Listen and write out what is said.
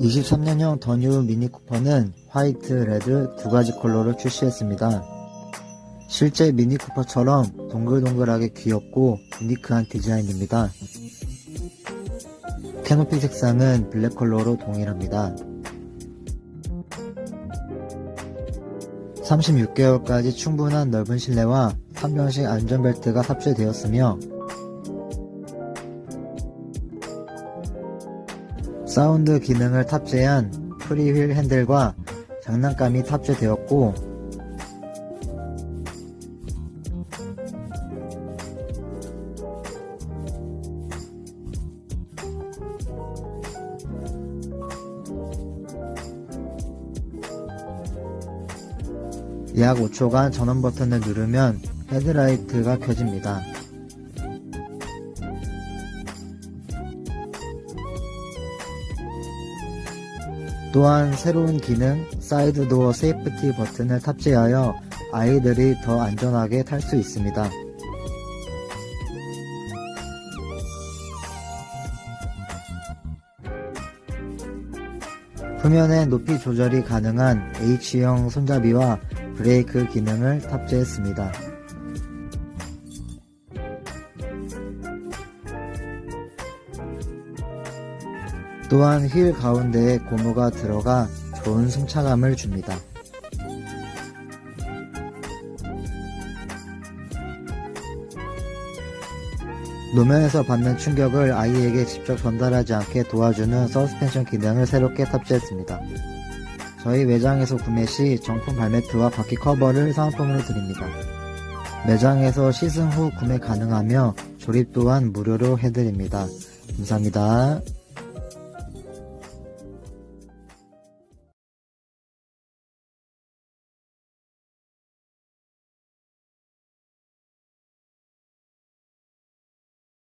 (23년형) 더뉴 미니 쿠퍼는 화이트, 레드 두 가지 컬러를 출시했습니다. 실제 미니 쿠퍼처럼 동글동글하게 귀엽고 유니크한 디자인입니다. 캐노피 색상은 블랙 컬러로 동일합니다. 36개월까지 충분한 넓은 실내와 3병식 안전벨트가 탑재되었으며 사운드 기능을 탑재한 프리휠 핸들과 장난감이 탑재되었고 약 5초간 전원 버튼을 누르면 헤드라이트가 켜집니다. 또한 새로운 기능 사이드 도어 세이프티 버튼을 탑재하여 아이들이 더 안전하게 탈 수 있습니다. 후면에 높이 조절이 가능한 H형 손잡이와 브레이크 기능을 탑재했습니다. 또한 휠 가운데에 고무가 들어가 좋은 승차감을 줍니다. 노면에서 받는 충격을 아이에게 직접 전달하지 않게 도와주는 서스펜션 기능을 새롭게 탑재했습니다. 저희 매장에서 구매 시 정품 발매트와 바퀴 커버를 사은품으로 드립니다. 매장에서 시승 후 구매 가능하며 조립 또한 무료로 해드립니다. 감사합니다.